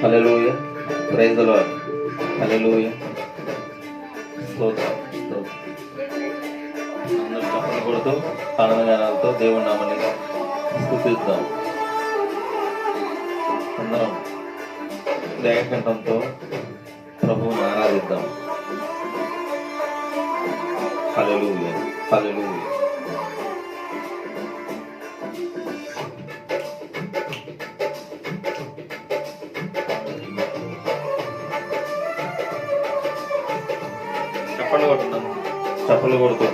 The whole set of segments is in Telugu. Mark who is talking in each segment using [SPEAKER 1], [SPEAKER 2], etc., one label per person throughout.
[SPEAKER 1] Hallelujah praise the Lord hallelujah స్తోత్రం. అందరూ కొడుతూ ఆనందగానాలతో దేవుడి నామని స్థుతిద్దాం. అందరం దయకంఠంతో ప్రభువుని ఆరాధిద్దాం. హల్లెలూయ హల్లెలూయ చప్పట్లు కొట్టున్నాను చప్పట్లు కొడుతూ.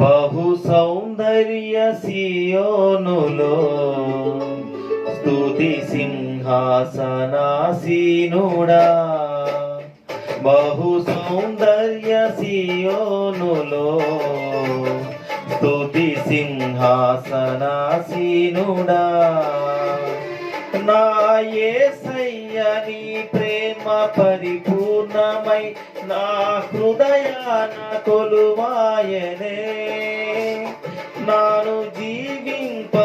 [SPEAKER 1] బహు సౌందర్య సియోనులో స్తుతి సింహాసనాసీనుడా. బహు సౌందర్య సియోనులో స్తుతి సింహాసనాసీనుడా. నా యేసయ్య ప్రేమ పరిపూర్ణమై నా హృదయాన కొలువాయనే. నాను జీవింపజేసే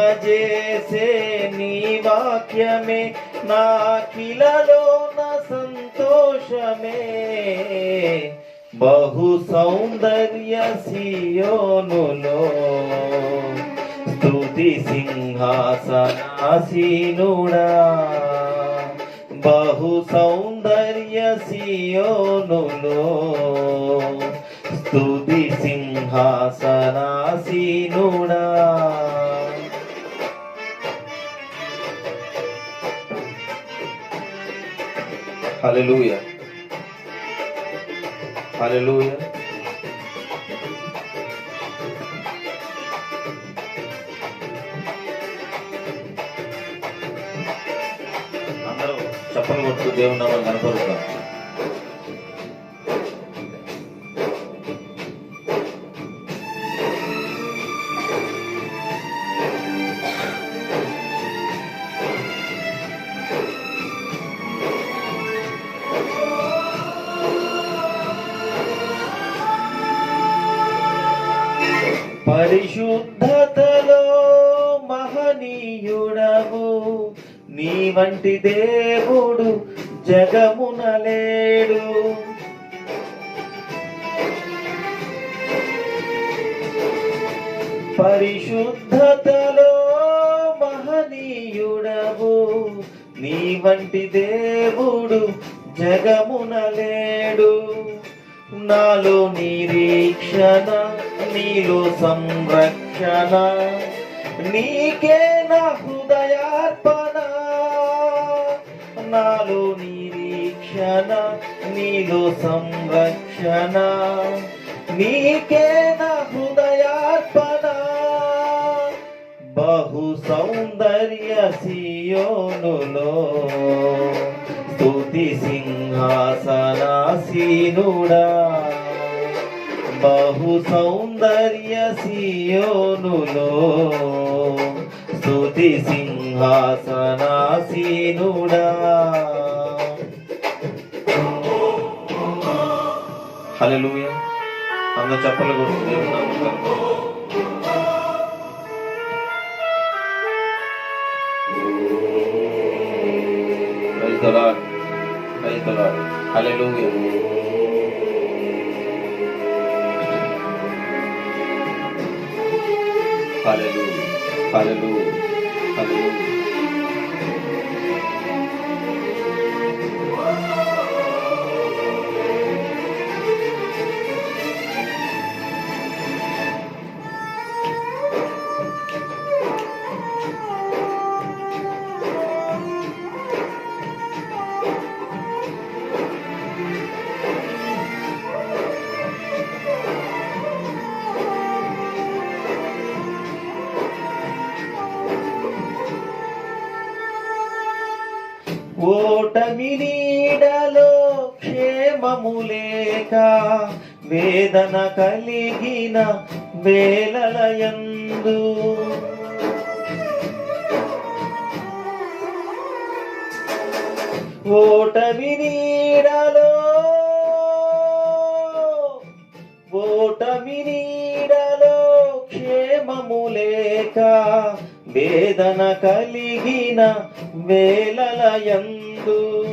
[SPEAKER 1] నీ వాక్యమే. నా కిలలో నా సంతోషమే. బహు సౌందర్య సియోనులో. స్థుతి సింహాసనాసీనుడా. బహు సౌందర్య సియోనులో. స్తుతి సింహాసనాసీనుడా. హల్లెలూయా. హల్లెలూయా. అందరూ చప్పలు కొట్టు దేవుని నామం కనపరుస్తాం పరిశుద్ధతలో మహనీయుడవు. నీ వంటి దేవుడు జగమున లేడు. పరిశుద్ధతలో మహనీయుడవు. నీ వంటి దేవుడు జగమున లేడు. నాలో నిరీక్షణ నీలో సంరక్షణ నీకే నా హృదయార్పణ. నాలో నిరీక్షణ నీలో సంరక్షణ నీకే నా హృదయార్పణ. బహు సౌందర్య సియోనులో స్తుతి సింహాసనాసీనుడా. బహు సౌందర్య సియోనులో స్తుతి సింహాసనాసీనుడా హల్లెలూయా అందరూ చెప్పలు కొడుతూ దేవుని నామమున కనపరుస్తాం. Praise the Lord. Praise the Lord. Hallelujah. హలలు హలలు ఓటమి నీడలో క్షేమము లేక వేదన కలిగిన వేలలయందు ఓటమి నీడలో ఓటమి నీడలో క్షేమము లేక వేదన కలిగిన వేలలయందు Lord.